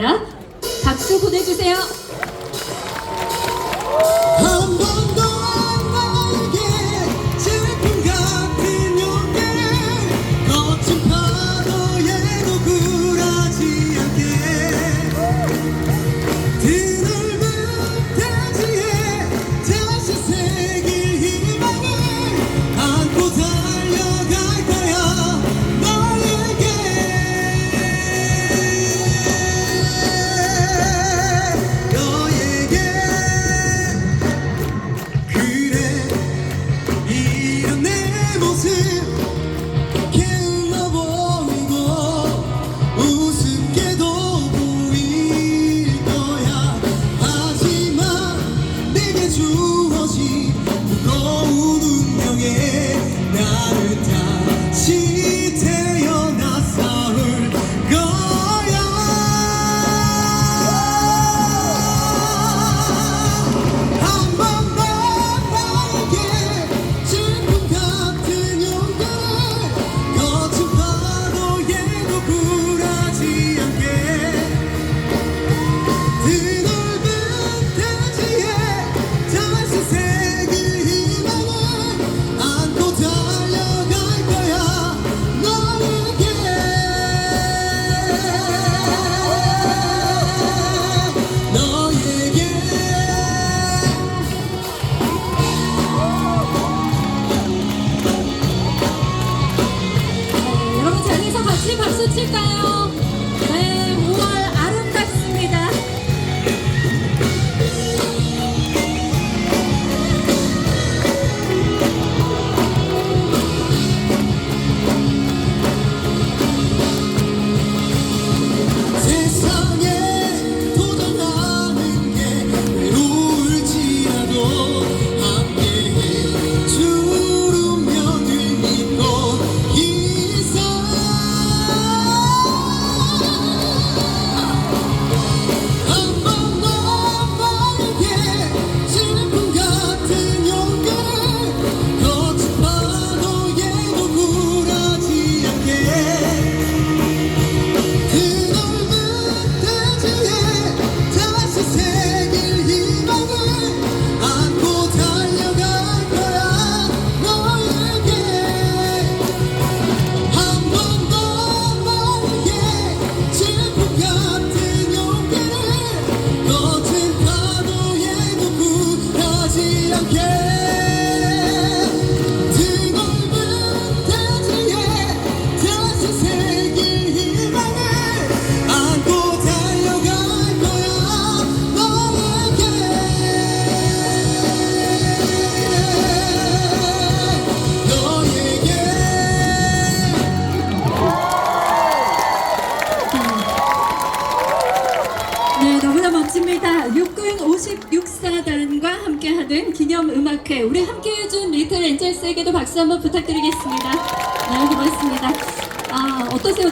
감사합니다. 박수 보내주세요. down. Thank you, 마칩니다. 육군 56사단과 함께하는 기념음악회. 우리 함께해준 리틀 엔젤스에게도 박수 한번 부탁드리겠습니다. 네, 고맙습니다. 아, 어떠세요?